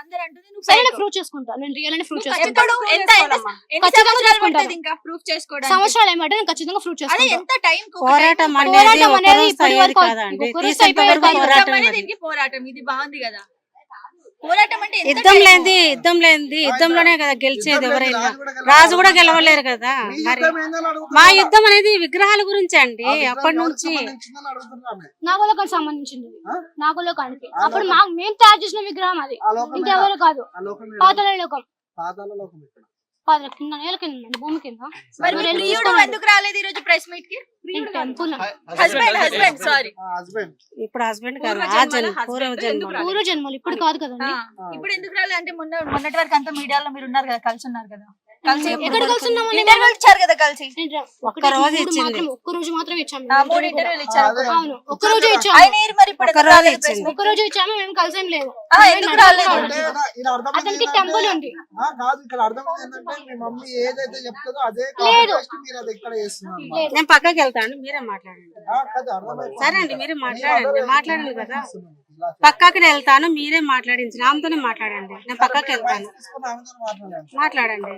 అందరూ అంటుంది నువ్వు సరే psycho. ప్రూవ్ చేసుకుంటా నేను రియల్ అని ప్రూవ్ నువ్వు చేసుకుంటా ఎప్పుడు ఖచ్చితంగా ఎంత prove ఎంత చేసుకోవాలమ్మా. ఎన్ని ఖచ్చితంగా సంవత్సరాలు చేసుకుంటాను. పడుతుంది ఇంకా ప్రూఫ్ చేసుకోవడానికి సంవత్సరాలు ఏమంటే నేను ఖచ్చితంగా ప్రూవ్ అదే చేసుకుంటా ఎంత టైం పోరాటం అనేది పోరాటం ఒక అనేది రోజు ఇప్పటి అయ్యేది వరకు కాదండి ఒక రోజు తీసేంత అయిపోయేది వరకు కాదు. పోరాటం అనేది అది. దీనికి పోరాటం ఇది బాగుంది కదా పోరాటం యుద్ధం? లేనిది యుద్ధం లేనిది యుద్ధంలోనే కదా గెలిచేది ఎవరైనా. రాజు కూడా గెలవలేరు కదా మరి. మా యుద్ధం అనేది విగ్రహాల గురించి అండి అప్పటి నుంచి. నాగలోకానికి సంబంధించింది. నాగలోకానికి. అప్పుడు మా మేము తయారు చేసిన విగ్రహం అది. ఇంకెవరు కాదు. పాతాళ లోకం. పాతాళ కింద నేల కింద ఉందండి, భూమి కింద. మరి మీ ప్రియుడు. ఎందుకు రాలేదు ఈ రోజు press మీట్కి temple husband husband sorry husband ఇప్పుడు హస్బెండ్ కాదు పూర్వ ఆ జన్మలో జన్మ పూర్వ husband జన్మ ఎందుకు రాలేదు? పూర్వ జన్మలు ఇప్పుడు కాదు కదండి. ఇప్పుడు ఎందుకు రాలేదు? అంటే మొన్న మొన్నటి వరకు అంతా మీడియాలో మీరు ఉన్నారు కదా కలిసి ఉన్నారు కదా. కలిసి ఎక్కడ కలిసి ఉన్నామండి ఇంటర్వ్యూ ఇచ్చారు కదా కలిసి? ఒక్క రోజు ఇచ్చింది. ఒక్క రోజు మాత్రం ఇచ్చాము. మూడు ఇంటర్వ్యూలు ఇచ్చారు. అవును ఒక్క రోజు ఇచ్చాము. ఆయన మరి ఇప్పుడు? ఒక్క రోజు మేము కలిసేం లేదు ఆ, ఎందుకు రాలేదు? అతనికి టెంపుల్ ఉంది. ఆ, కాదు ఇక్కడ అర్థమైంది ఏంటంటే మీ మమ్మీ ఏదైతే చెప్తుందో అదే మీరు అది ఇక్కడ చేస్తున్నారు. నేను పక్కకి వెళ్తాను మీరే మాట్లాడండి. ఆ, కాదు, అర్థమైపోయింది. సరే అండి మీరే మాట్లాడండి మాట్లాడండి కదా. పక్కకి వెళ్తాను మీరే మాట్లాడించి ఆమెతోనే మాట్లాడండి. నేను పక్కకి వెళ్తాను. మాట్లాడండి.